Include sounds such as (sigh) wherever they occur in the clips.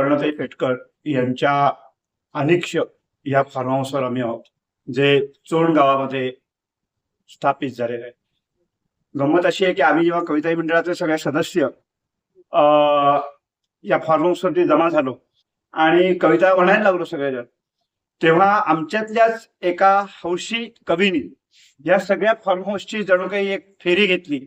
प्रणताई पेटकर यांच्या अनिक्ष या फार्म हाऊसवर आम्ही आहोत जे चोण गावामध्ये स्थापित झालेलं आहे. गंमत अशी आहे की आम्ही जेव्हा कविताई मंडळाचे सगळे सदस्य या फार्म हाऊसवरती जमा झालो आणि कविता म्हणायला लागलो सगळेजण तेव्हा आमच्यातल्याच एका हौशी कवीनी या सगळ्या फार्म हाऊसची जणू काही एक फेरी घेतली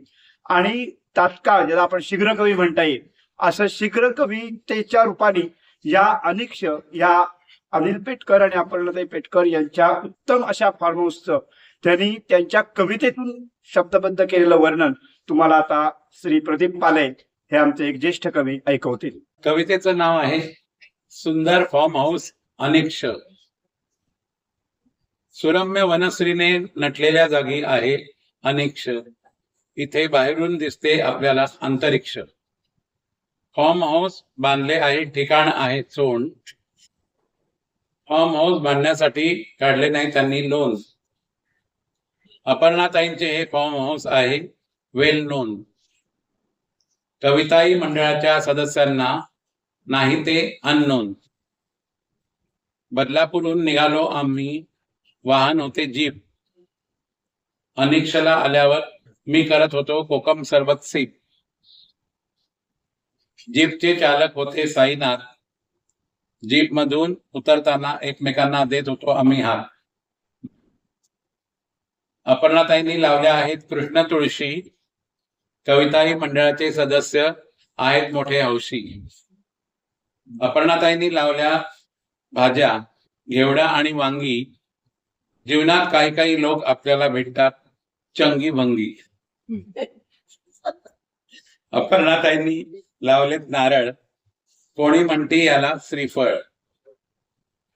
आणि तात्काळ ज्याला आपण शीघ्र कवी म्हणता येईल असं शीघ्र कवितेच्या रूपाने या अनिक्ष या अनिल पेटकर आणि अपर्णाताई पेटकर यांच्या उत्तम अशा फार्म हाऊसचं त्यांनी त्यांच्या कवितेतून शब्दबद्ध केलेलं वर्णन तुम्हाला आता श्री प्रदीप पाले हे आमचे एक ज्येष्ठ कवी ऐकवतील. कवितेचं नाव आहे सुंदर फॉर्म हाऊस अनेक्ष. सुरम्य वनश्रीने नटलेल्या जागी आहे अनेक्ष. इथे बाहेरून दिसते आपल्याला अंतरिक्ष. फॉर्म हाऊस बांधले आहे ठिकाण आहे चोंड फॉर्म हाऊस बांधण्यासाठी काढले नाही त्यांनी लोन अपर्णाताईंचे हे फॉर्म हाऊस आहे वेल नोन कविताई मंडळाच्या सदस्यांना नाही ते अननोन बदलापूरहून निघालो आम्ही वाहन होते जीप. अनिक्षला आल्यावर मी करत होतो कोकम सरबत सीप. जीपचे चालक होते साईनाथ. जीप मधून उतरताना एकमेकांना देत होतो आम्ही हात. अपर्णाताईंनी लावल्या आहेत कृष्ण तुळशी कविताई मंडळाचे सदस्य आहेत मोठे हौशी. अपर्णाताईंनी लावल्या भाज्या घेवडा आणि वांगी. जीवनात काही काही लोक आपल्याला भेटतात चंगी भंगी. (laughs) अपर्णाताईंनी लावलेत नारळ. कोणी म्हणते याला श्रीफळ.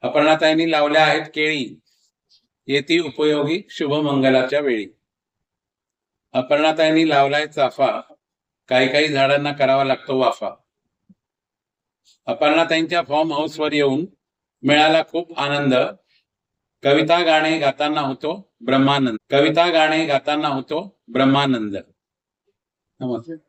अपर्णाताईंनी लावल्या आहेत केळी. येती उपयोगी शुभमंगलाच्या वेळी. अपर्णाताईंनी लावलाय चाफा. काही काही झाडांना करावा लागतो वाफा. अपर्णाताईंच्या फॉर्म हाऊसवर येऊन मिळाला खूप आनंद. कविता गाणे गाताना होतो ब्रह्मानंद. कविता गाणे गाताना होतो ब्रह्मानंद. नमस्ते